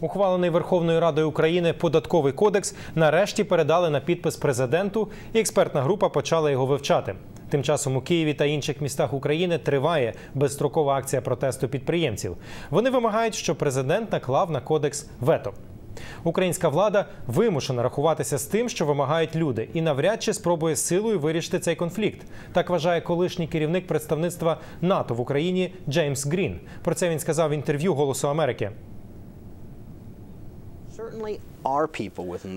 Ухвалений Верховною Радою України податковий кодекс нарешті передали на підпис президенту, і експертна група почала його вивчати. Тим часом у Києві та інших містах України триває безстрокова акція протесту підприємців. Вони вимагають, щоб президент наклав на кодекс вето. Українська влада вимушена рахуватися з тим, що вимагають люди, і навряд чи спробує силою вирішити цей конфлікт. Так вважає колишній керівник представництва НАТО в Україні Джеймс Грін. Про це він сказав в інтерв'ю Голосу Америки.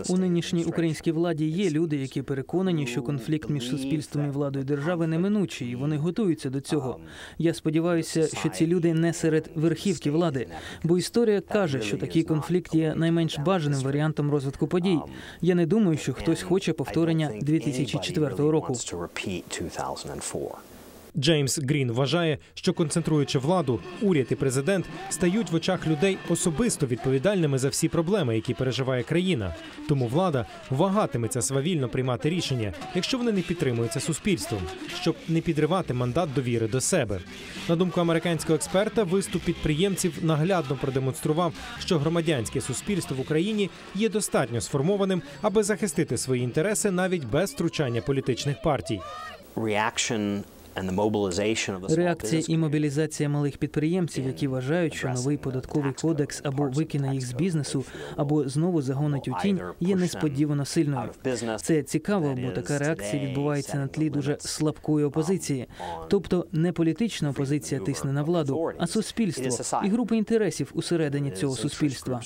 У нинішній українській владі є люди, які переконані, що конфлікт між суспільством і владою держави неминучий, і вони готуються до цього. Я сподіваюся, що ці люди не серед верхівки влади, бо історія каже, що такий конфлікт є найменш бажаним варіантом розвитку подій. Я не думаю, що хтось хоче повторення 2004 року. Джеймс Грін вважає, що концентруючи владу, уряд і президент стають в очах людей особисто відповідальними за всі проблеми, які переживає країна. Тому влада вагатиметься свавільно приймати рішення, якщо вони не підтримуються суспільством, щоб не підривати мандат довіри до себе. На думку американського експерта, виступ підприємців наглядно продемонстрував, що громадянське суспільство в Україні є достатньо сформованим, аби захистити свої інтереси навіть без втручання політичних партій. Реакція і мобілізація малих підприємців, які вважають, що новий податковий кодекс або викине їх з бізнесу, або знову загонить у тінь, є несподівано сильною. Це цікаво, бо така реакція відбувається на тлі дуже слабкої опозиції. Тобто не політична опозиція тисне на владу, а суспільство і групи інтересів усередині цього суспільства.